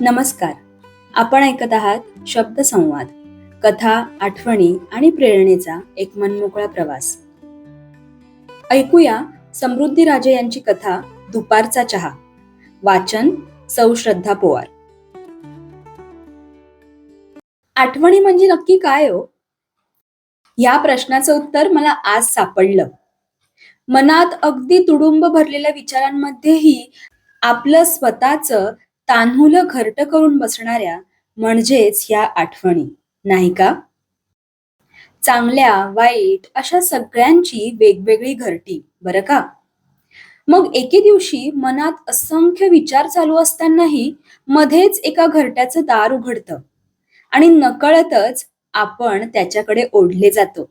नमस्कार. आपण ऐकत आहात शब्दसंवाद कथा आठवणी आणि प्रेरणेचा एक मनमोकळा प्रवास. ऐकूया समृद्धी राजे यांची कथा दुपारचा चहा. वाचन सौ श्रद्धा पोवार. आठवणी म्हणजे नक्की काय हो? या प्रश्नाचं उत्तर मला आज सापडलं. मनात अगदी तुडुंब भरलेल्या विचारांमध्येही आपलं स्वतःचं तान्हुलं घरट करून बसणाऱ्या म्हणजेच ह्या आठवणी. नाही का? चांगल्या वाईट अशा सगळ्यांची वेगवेगळी घरटी. बरं का? मग एके दिवशी मनात असंख्य विचार चालू असतानाही मध्येच एका घरट्याचं दार उघडतं आणि नकळतच आपण त्याच्याकडे ओढले जातो.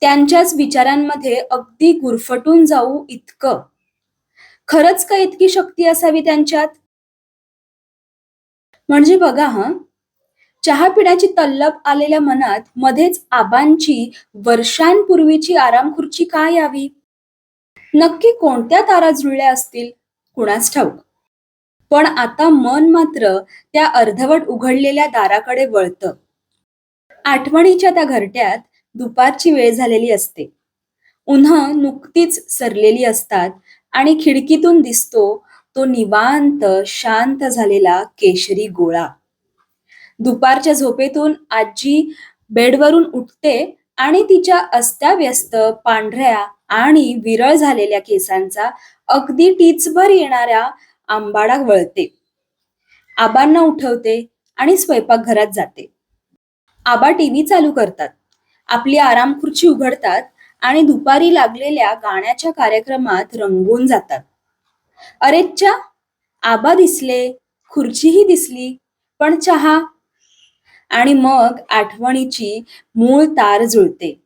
त्यांच्याच विचारांमध्ये अगदी गुरफटून जाऊ इतकं. खरंच का इतकी शक्ती असावी त्यांच्यात? म्हणजे बघा हा. चहा पिण्याची तल्लब आलेल्या मनात मध्येच आबांची वर्षांपूर्वीची आराम खुर्ची का यावी? नक्की कोणत्या तारा जुळल्या असतील? कुणास ठाऊक? पण आता मन मात्र त्या अर्धवट उघडलेल्या दाराकडे वळतं. आठवणीच्या त्या घरट्यात दुपारची वेळ झालेली असते. उन्हा नुकतीच सरलेली असतात आणि खिडकीतून दिसतो तो निवांत शांत झालेला केशरी गोळा. दुपारच्या झोपेतून आजी बेडवरून उठते आणि तिच्या अस्ताव्यस्त पांढऱ्या आणि विरळ झालेल्या केसांचा अगदी टीचभर येणाऱ्या आंबाडा वळते. आबांना उठवते आणि स्वयंपाकघरात जाते. आबा टीव्ही चालू करतात. आपली आराम खुर्ची उघडतात आणि दुपारी लागलेल्या गाण्याच्या कार्यक्रमात रंगून जातात. अरेच्चा आबा दिसले खुर्चीही दिसली पण चहा. आणि मग आठवणीची मूळ तार जुळते.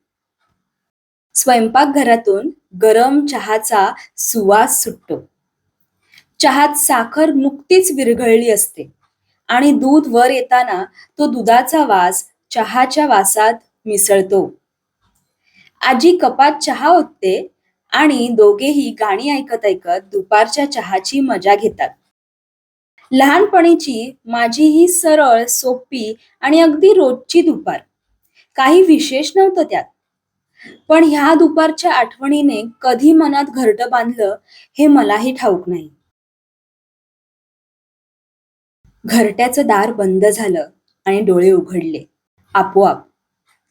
स्वयंपाकघरातून गरम चहाचा सुवास सुटतो. चहात साखर नुकतीच विरघळली असते. आणि दूध वर येताना तो दुधाचा वास चहाच्या वासात मिसळतो. आजी कपात चहा ओतते आणि दोघेही गाणी ऐकत ऐकत दुपारच्या चहाची मजा घेतात. लहानपणीची माझी ही सरळ सोपी आणि अगदी रोजची दुपार. काही विशेष नव्हतं त्यात. पण ह्या दुपारच्या आठवणीने कधी मनात घरट बांधलं हे मलाही ठाऊक नाही. घरट्याचं दार बंद झालं आणि डोळे उघडले. आपोआप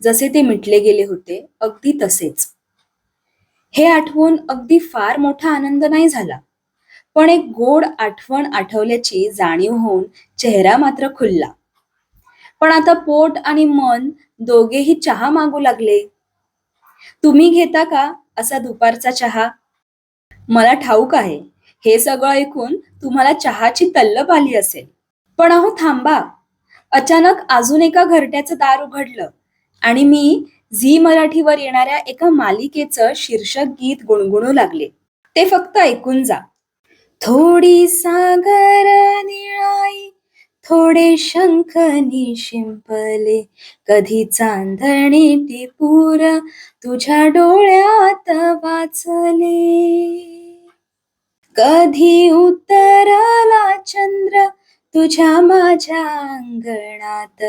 जसे ते मिटले गेले होते अगदी तसेच. हे आठवून अगदी फार मोठा आनंद नाही झाला. पण एक गोड आठवण आठवल्याची जाणीव होऊन चेहरा मात्र खुलला. पण आता पोट आणि मन दोघेही चहा मागू लागले. तुम्ही घेता का असा दुपारचा चहा? मला ठाऊक आहे हे सगळं ऐकून तुम्हाला चहाची तल्लप आली असेल. पण अहो थांबा अचानक अजून एका घरट्याचं दार उघडलं आणि मी झी मराठीवर येणाऱ्या एका मालिकेचं शीर्षक गीत गुणगुणू लागले. ते फक्त ऐकून जा. थोडी सागर निळाई थोडे शंख शिंपले कधी चांदणी टिपूर तुझ्या डोळ्यात वाचले. कधी उतरला चंद्र तुझ्या माझ्या अंगणात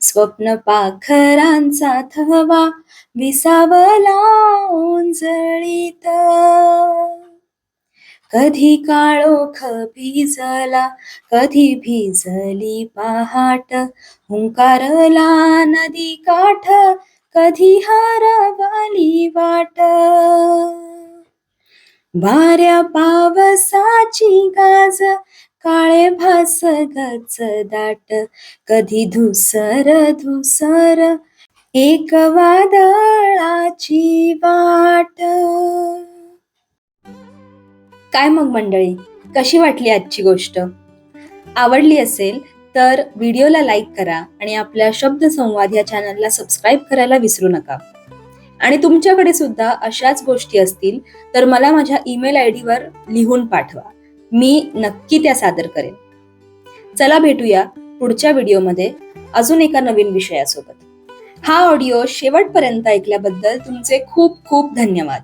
स्वप्न पाखरांचा थवा विसावला उंजळीत कधी काळोख भिजला कधी भिजली पहाट हुंकारला नदी काठ कधी हरवली वाट. वाऱ्या पावसाची गाज काळे भास गच दाट कधी धुसर धुसर एक वादळाची वाट. काय मग मंडळी कशी वाटली आजची गोष्ट? आवडली असेल तर व्हिडिओला लाईक करा आणि आपल्या शब्द संवाद या चॅनलला सबस्क्राईब करायला विसरू नका. आणि तुमच्याकडे सुद्धा अशाच गोष्टी असतील तर मला माझ्या ईमेल आय डीवर लिहून पाठवा. मी नक्की त्या सादर करेन. चला भेटूया पुढच्या व्हिडिओमध्ये अजून एका नवीन विषयासोबत. हा ऑडिओ शेवटपर्यंत ऐकल्याबद्दल तुमचे खूप खूप धन्यवाद.